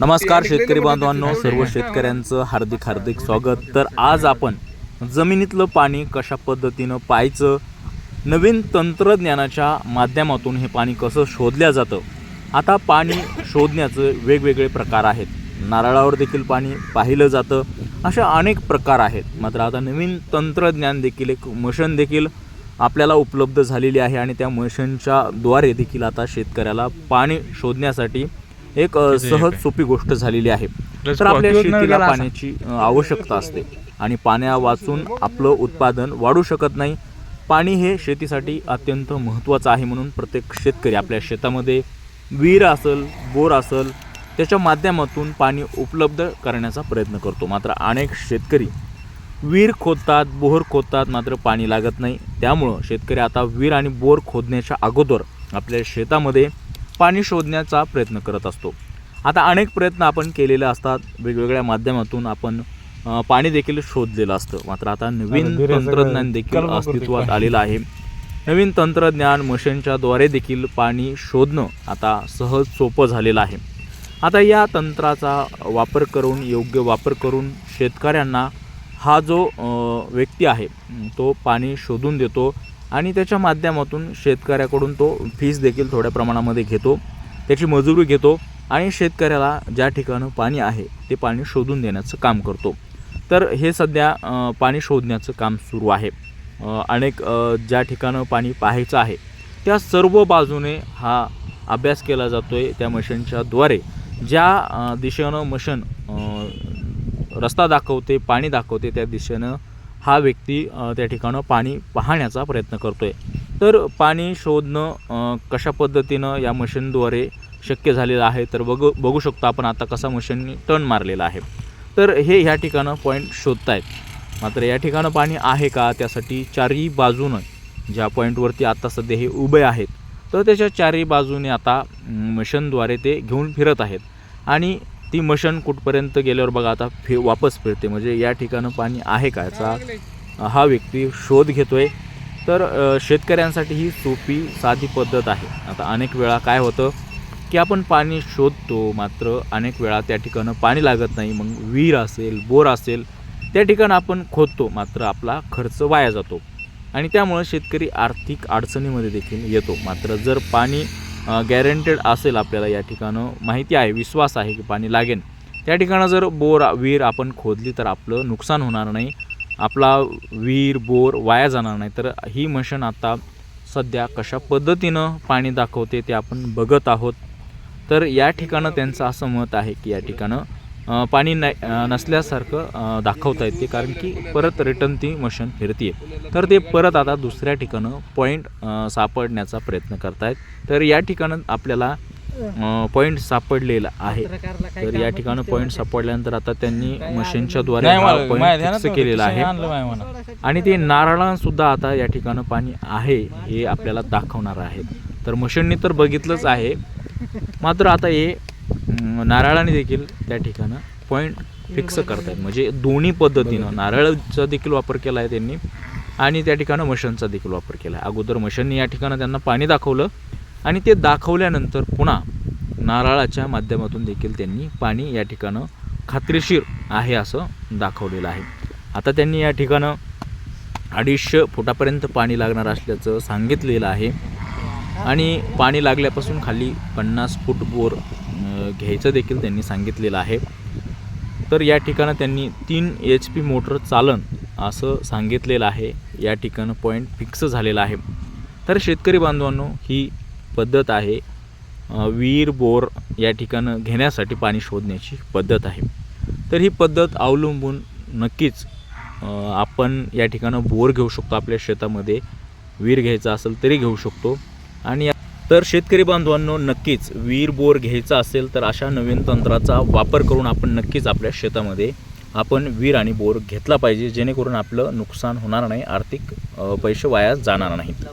नमस्कार शेतकरी बांधवांनो सर्व शेतकऱ्यांचं हार्दिक हार्दिक स्वागत. तर आज आपण जमिनीतलं पाणी कशा पद्धतीनं पाहायचं नवीन तंत्रज्ञानाच्या माध्यमातून हे पाणी कसं शोधल्या जातं आता पाणी शोधण्याचं वेगवेगळे प्रकार आहेत. नारळावर देखील पाणी पाहिलं जातं. अशा अनेक प्रकार आहेत. मात्र आता नवीन तंत्रज्ञान देखील एक मशीन देखील आपल्याला उपलब्ध झालेली आहे आणि त्या मशीनच्या द्वारे देखील आता शेतकऱ्याला पाणी शोधण्यासाठी एक सहज सोपी गोष्ट झालेली आहे. तर आपल्या शेतीला पाण्याची आवश्यकता असते आणि पाण्या वाचून आपलं उत्पादन वाढू शकत नाही. पाणी हे शेतीसाठी अत्यंत महत्त्वाचं आहे म्हणून प्रत्येक शेतकरी आपल्या शेतामध्ये विहीर असेल बोर असेल त्याच्या माध्यमातून पाणी उपलब्ध करण्याचा प्रयत्न करतो. मात्र अनेक शेतकरी विहीर खोदतात बोर खोदतात मात्र पाणी लागत नाही. त्यामुळं शेतकरी आता विहीर आणि बोर खोदण्याच्या अगोदर आपल्या शेतामध्ये पाणी शोधण्याचा प्रयत्न करत असतो. आता अनेक प्रयत्न आपण केलेले असतात. वेगवेगळ्या माध्यमातून आपण पाणी देखील शोधलेलं असतं. मात्र आता नवीन तंत्रज्ञान देखील अस्तित्वात आलेलं आहे. नवीन तंत्रज्ञान मशीनच्या द्वारे देखील पाणी शोधणं आता सहज सोपं झालेलं आहे. आता या तंत्राचा वापर करून योग्य वापर करून शेतकऱ्यांना हा जो व्यक्ती आहे तो पाणी शोधून देतो. आणि त्याच्या माध्यमातून शेतकऱ्याकडून तो फीस देखील थोड्या प्रमाणामध्ये घेतो त्याची मजुरी घेतो आणि शेतकऱ्याला ज्या ठिकाणं पाणी आहे ते पाणी शोधून देण्याचं काम करतो. तर हे सध्या पाणी शोधण्याचं काम सुरू आहे. अनेक ज्या ठिकाणं पाणी पाहायचं आहे त्या सर्व बाजूने हा अभ्यास केला जातो आहे त्या मशीनच्या द्वारे. ज्या दिशेनं मशीन रस्ता दाखवते पाणी दाखवते त्या दिशेनं हा व्यक्ती त्या ठिकाणं पाणी पाहण्याचा प्रयत्न करतो आहे तर पाणी शोधणं कशा पद्धतीनं या मशीनद्वारे शक्य झालेलं आहे? तर बघू बघू शकतो आपण आता कसा मशीनने टर्न मारलेला आहे. तर हे ह्या ठिकाणं पॉईंट शोधतायत. मात्र या ठिकाणं पाणी आहे का? त्यासाठी चारही बाजूनं ज्या पॉईंटवरती आता सध्या हे उभे आहेत तर त्याच्या चारही बाजूने आता मशीनद्वारे ते घेऊन फिरत आहेत. आणि ती मशीन कुठपर्यंत गेल्यावर बघा आता फि वापस फिरते. म्हणजे या ठिकाणं पाणी आहे का याचा? हा व्यक्ती शोध घेतोय. तर शेतकऱ्यांसाठी ही सोपी साधी पद्धत आहे. आता अनेक वेळा काय होतं की आपण पाणी शोधतो मात्र अनेक वेळा त्या ठिकाणं पाणी लागत नाही. मग विहीर असेल बोर असेल त्या ठिकाणं आपण खोदतो मात्र आपला खर्च वाया जातो. आणि त्यामुळं शेतकरी आर्थिक अडचणीमध्ये देखील येतो. मात्र जर पाणी गॅरंटेड असेल आपल्याला या ठिकाणं. माहिती आहे विश्वास आहे की पाणी लागेल. त्या ठिकाणं जर बोर विहीर आपण खोदली तर आपलं नुकसान होणार नाही. आपला विहीर बोर वाया जाणार नाही. तर ही मशीन आता सध्या कशा पद्धतीनं पाणी दाखवते ते आपण बघत आहोत. तर या ठिकाणं त्यांचं असं मत आहे की या ठिकाणं पाणी नाही नसल्यासारखं दाखवता येते कारण की परत रिटर्न ती मशीन फिरते तर ते परत आता दुसऱ्या ठिकाणं पॉईंट सापडण्याचा प्रयत्न करतायत. तर या ठिकाणं आपल्याला पॉईंट सापडलेला आहे. तर या ठिकाणं पॉईंट सापडल्यानंतर आता त्यांनी मशीनच्या द्वारे फिक्स केलेला आहे. आणि ते नारळांसुद्धा आता या ठिकाणं पाणी आहे हे आपल्याला दाखवणार आहेत तर मशीननी तर बघितलंच आहे. मात्र आता हे नारळाने देखील त्या ठिकाणं पॉईंट फिक्स करतायत. म्हणजे दोन्ही पद्धतीनं नारळाचा देखील वापर केला आहे त्यांनी आणि त्या ठिकाणं मशीनचा देखील वापर केला आहे. अगोदर मशीनने या ठिकाणं त्यांना पाणी दाखवलं आणि ते दाखवल्यानंतर पुन्हा नारळाच्या माध्यमातून देखील त्यांनी पाणी या ठिकाणं खात्रीशीर आहे असं दाखवलेलं आहे. आता त्यांनी या ठिकाणं अडीचशे फुटापर्यंत पाणी लागणार असल्याचं सांगितलेलं आहे. आणि पाणी लागल्यापासून खाली पन्नास फूट बोर घ्यायचं देखील त्यांनी सांगितलेलं आहे. तर या ठिकाणं त्यांनी तीन एच पी मोटर चालन असं सांगितलेलं आहे. या ठिकाणं पॉईंट फिक्स झालेला आहे. तर शेतकरी बांधवांनो ही पद्धत आहे. विहीर बोर या ठिकाणं घेण्यासाठी पाणी शोधण्याची पद्धत आहे. तर ही पद्धत अवलंबून नक्कीच आपण या ठिकाणं बोर घेऊ शकतो. आपल्या शेतामध्ये विहीर घ्यायचा असेल तरी घेऊ शकतो. आणि तर शेतकरी बांधवांनो नक्कीच विहीर बोर घ्यायचा असेल तर अशा नवीन तंत्राचा वापर करून आपण नक्कीच आपल्या शेतामध्ये आपण विहीर आणि बोर घेतला पाहिजे जेणेकरून आपलं नुकसान होणार नाही आर्थिक पैसे वाया जाणार नाहीत.